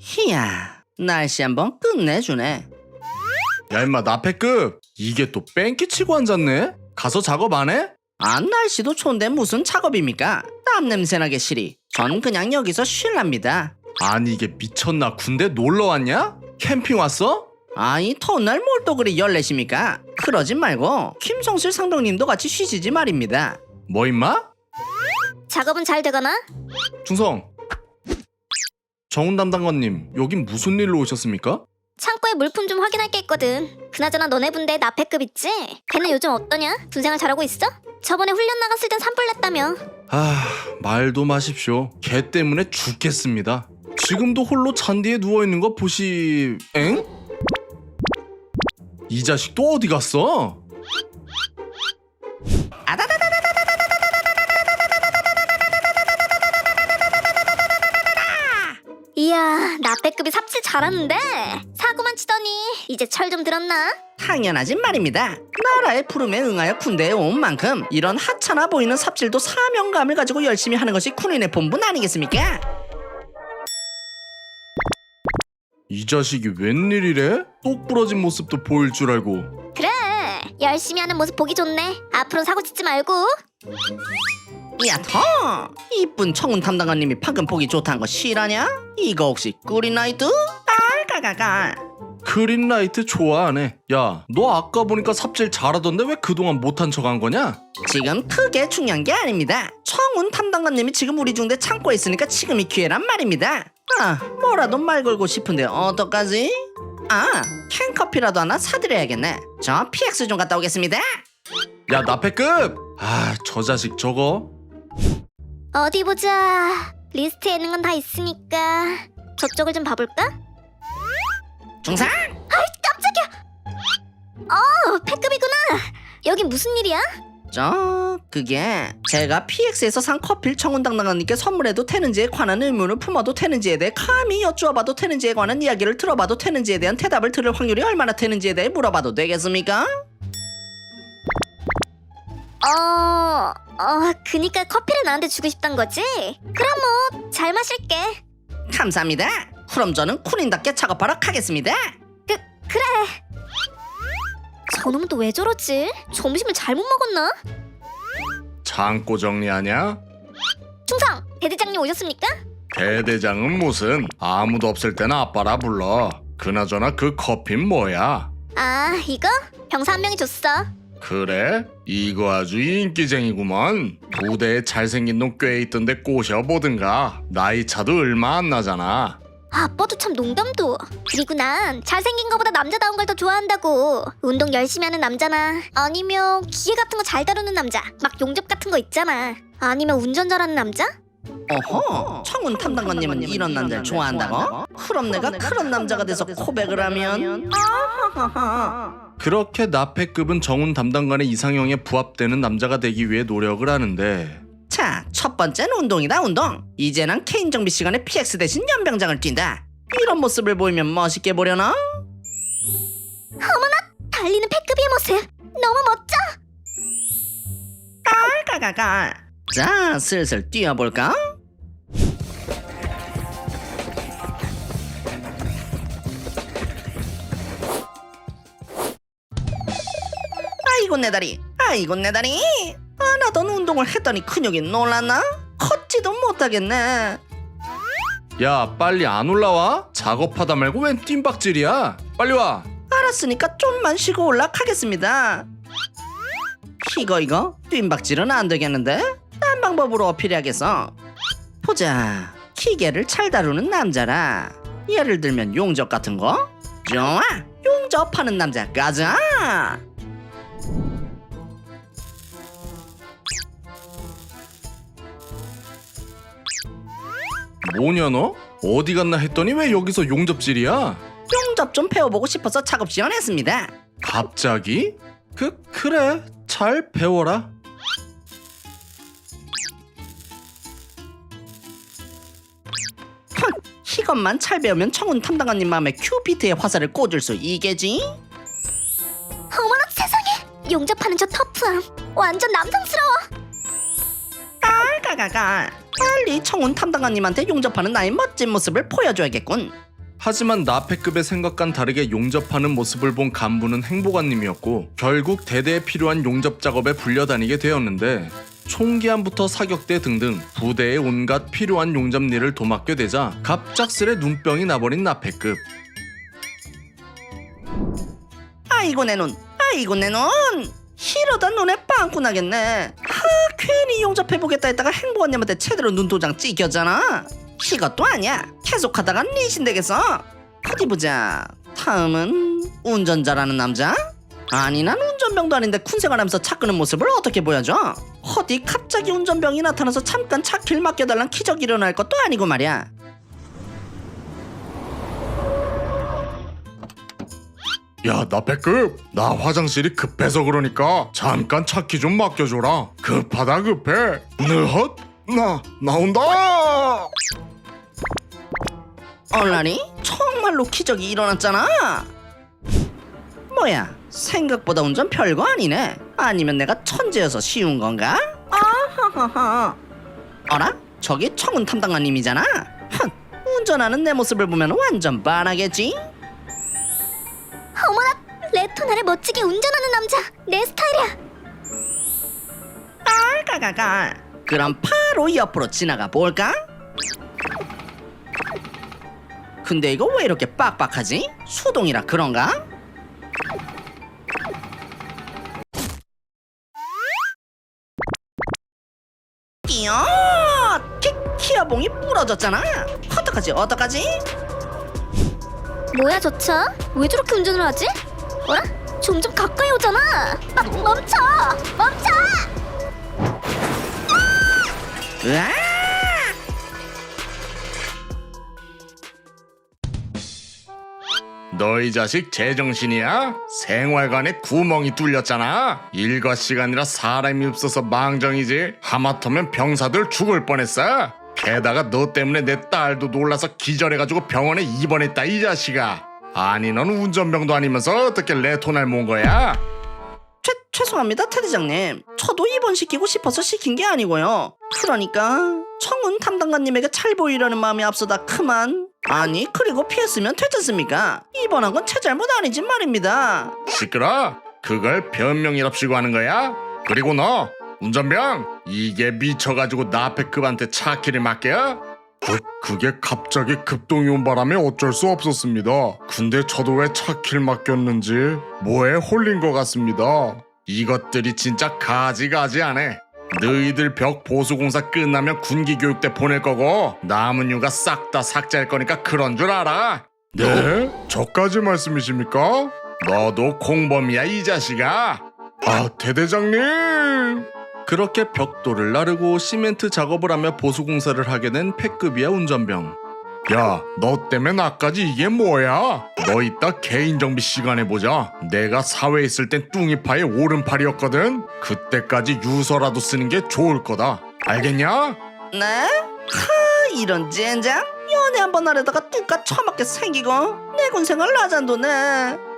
희야 날씨 한번 끝내주네 야 임마 나패급 이게 또 뺑기 치고 앉았네? 가서 작업 안 해? 아 날씨도 좋은데 무슨 작업입니까 땀 냄새나게 시리 전 그냥 여기서 쉴랍니다 아니 이게 미쳤나 군대 놀러 왔냐? 캠핑 왔어? 아이 더운 날뭘또 그리 열내십니까 그러지 말고 김성실 상병님도 같이 쉬시지 말입니다 뭐 임마? 작업은 잘 되거나? 충성 정훈 담당관님 여긴 무슨 일로 오셨습니까? 창고에 물품 좀 확인할 게 있거든. 그나저나 너네 분대 나패급 있지? 걔는 요즘 어떠냐? 군생활 잘하고 있어? 저번에 훈련 나갔을 땐 산불 냈다며. 아 말도 마십시오 걔 때문에 죽겠습니다 지금도 홀로 잔디에 누워 있는 거 보시... 엥? 이 자식 또 어디 갔어? 이야, 나패급이 삽질 잘하는데? 사고만 치더니 이제 철 좀 들었나? 당연하진 말입니다 나라의 부름에 응하여 군대에 온 만큼 이런 하찮아 보이는 삽질도 사명감을 가지고 열심히 하는 것이 군인의 본분 아니겠습니까 이 자식이 웬일이래? 똑 부러진 모습도 보일 줄 알고 그래, 열심히 하는 모습 보기 좋네. 앞으로 사고 치지 말고. 야더 이쁜 청운 담당관님이 방금 보기 좋다는 거 실하냐? 이거 혹시 꿀이나이트? 깔깔깔깔 그린라이트 좋아하네 야너 아까 보니까 삽질 잘하던데 왜 그동안 못한 척 한 거냐? 지금 크게 중요한 게 아닙니다 청운 담당관님이 지금 우리 중대 창고에 있으니까 지금이 기회란 말입니다 아 뭐라도 말 걸고 싶은데 어떡하지? 아 캔커피라도 하나 사드려야겠네 저 PX 좀 갔다 오겠습니다 야 나패급! 아 저 자식 저거 어디 보자. 리스트에 있는 건 다 있으니까 저쪽을 좀 봐볼까? 중상 어, 패급이구나. 여긴 무슨 일이야? 저 그게 제가 PX에서 산 커피를 청운 담당관님께 선물해도 되는지에 관한 의문을 품어도 되는지에 대해 감히 여쭈어봐도 되는지에 관한 이야기를 들어봐도 되는지에 대한 대답을 들을 확률이 얼마나 되는지에 대해 물어봐도 되겠습니까? 어, 어, 그니까 커피를 나한테 주고 싶단 거지? 그럼 뭐, 잘 마실게. 감사합니다. 그럼 저는 쿨인답게 작업하러 가겠습니다. 그, 그래. 저놈은 또왜 저러지? 점심을 잘못 먹었나? 창고 정리하냐? 충성, 대대장님 오셨습니까? 대대장은 무슨 아무도 없을 때는 아빠라 불러 그나저나 그 커피는 뭐야? 아, 이거? 병사 한 명이 줬어. 그래? 이거 아주 인기쟁이구먼 부대에 잘생긴 놈 꽤 있던데 꼬셔보든가 나이 차도 얼마 안 나잖아 아빠도 참 농담도. 그리고 난 잘생긴 거보다 남자다운 걸 더 좋아한다고. 운동 열심히 하는 남자나 아니면 기계 같은 거 잘 다루는 남자. 막 용접 같은 거 있잖아. 아니면 운전 잘하는 남자? 어허, 청운 탐당관님은 이런 남자를 좋아한다고? 그럼 내가 그런 남자가 돼서 고백을 하면? 아 하하하. 그렇게 나패급은 정훈 담당관의 이상형에 부합되는 남자가 되기 위해 노력을 하는데 자, 첫 번째는 운동이다, 운동. 이제 난 개인 정비 시간에 PX 대신 연병장을 뛴다. 이런 모습을 보이면 멋있게 보려나? 달리는 패급의 모습. 너무 멋져. 깔깔깔깔. 자, 슬슬 뛰어볼까? 아이고 내 다리, 아이고 내 다리. 안 하던 운동을 했더니 근육이 놀랐나? 걷지도 못하겠네. 야 빨리 안 올라와? 작업하다 말고 웬 뜀박질이야 빨리 와 알았으니까 좀만 쉬고 올라가겠습니다. 이거 이거 뜀박질은 안 되겠는데? 딴 방법으로 어필해야겠어. 보자. 기계를 잘 다루는 남자라. 예를 들면 용접 같은 거? 좋아. 용접하는 남자 가자. 뭐냐 너? 어디 갔나 했더니 왜 여기서 용접질이야? 용접 좀 배워보고 싶어서 작업 지원했습니다. 갑자기? 그 그래 잘 배워라 이것만 잘 배우면 청운 탐당관님 마음에 큐피트의 화살을 꽂을 수 있겠지? 어머나 세상에. 용접하는 저 터프함. 완전 남성스러워. 깔깔깔깔 빨리 청운 탐당관님한테 용접하는 나의 멋진 모습을 보여줘야겠군 하지만 나패급의 생각과는 다르게 용접하는 모습을 본 간부는 행보관님이었고 결국 대대에 필요한 용접 작업에 불려다니게 되었는데 총기함부터 사격대 등등 부대의 온갖 필요한 용접 일을 도맡게 되자 갑작스레 눈병이 나버린 나패급 아이고 내 눈, 아이고 내 눈. 이러다 눈에 빵꾸 나겠네. 하, 괜히 용접 해보겠다 했다가 행보원님한테 제대로 눈도장 찍혔잖아. 이것도 아니야. 계속하다가 니신 되겠어. 어디 보자. 다음은 운전자라는 남자? 아니 난 운전병도 아닌데 군생활하면서 차 끄는 모습을 어떻게 보여줘? 어디 갑자기 운전병이 나타나서 잠깐 차 길 맡겨달란 기적이 일어날 것도 아니고 말이야. 야 나패급 나 화장실이 급해서 그러니까 잠깐 차키 좀 맡겨줘라 급하다 급해 느헛 나 나온다 얼라니? 정말로 기적이 일어났잖아. 뭐야? 생각보다 운전 별거 아니네. 아니면 내가 천재여서 쉬운 건가? 아하하하. 어라? 저기 청운 탐당관님이잖아. 흠, 운전하는 내 모습을 보면 완전 반하겠지? 멋지게 운전하는 남자 내 스타일이야 깔깔깔깔. 그럼 바로 옆으로 지나가 볼까? 근데 이거 왜 이렇게 빡빡하지? 수동이라 그런가? 끼어! 키, 키어봉이 부러졌잖아. 어떡하지? 어떡하지? 뭐야 저 차? 왜 저렇게 운전을 하지? 어라? 점점 가까이 오잖아. 막 멈춰. 멈춰. 으아! 너희 자식 제정신이야? 생활관에 구멍이 뚫렸잖아. 일과 시간이라 사람이 없어서 망정이지. 하마터면 병사들 죽을 뻔했어. 게다가 너 때문에 내 딸도 놀라서 기절해가지고 병원에 입원했다 이 자식아 아니 넌 운전병도 아니면서 어떻게 레토날 모은 거야? 죄, 죄송합니다, 태대장님. 저도 입원시키고 싶어서 시킨 게 아니고요. 그러니까 청운 담당관님에게 잘 보이려는 마음이 앞서다 그만. 아니, 그리고 피했으면 됐잖습니까? 입원한 건 제 잘못 아니지 말입니다. 시끄러? 그걸 변명이랍시고 하는 거야? 그리고 너 운전병 이게 미쳐가지고 나패급한테 차 키를 맡겨? 그, 그게 갑자기 급동이 온 바람에 어쩔 수 없었습니다. 근데 저도 왜 차키를 맡겼는지 뭐에 홀린 것 같습니다. 이것들이 진짜 가지가지하네. 너희들 벽 보수공사 끝나면 군기 교육대 보낼 거고 남은 휴가 싹 다 삭제할 거니까 그런 줄 알아. 네? 저까지 말씀이십니까? 너도 공범이야 이 자식아. 아 대대장님. 그렇게 벽돌을 나르고 시멘트 작업을 하며 보수 공사를 하게 된 패급이야 운전병. 야, 너 때문에 나까지 이게 뭐야? 너 이따 개인 정비 시간에 보자. 내가 사회에 있을 땐 뚱이파의 오른팔이었거든. 그때까지 유서라도 쓰는 게 좋을 거다. 알겠냐? 네? 하, 이런 젠장? 연애 한번 하려다가 뚝까 처맞게 생기고 내 군생활 라잔도네.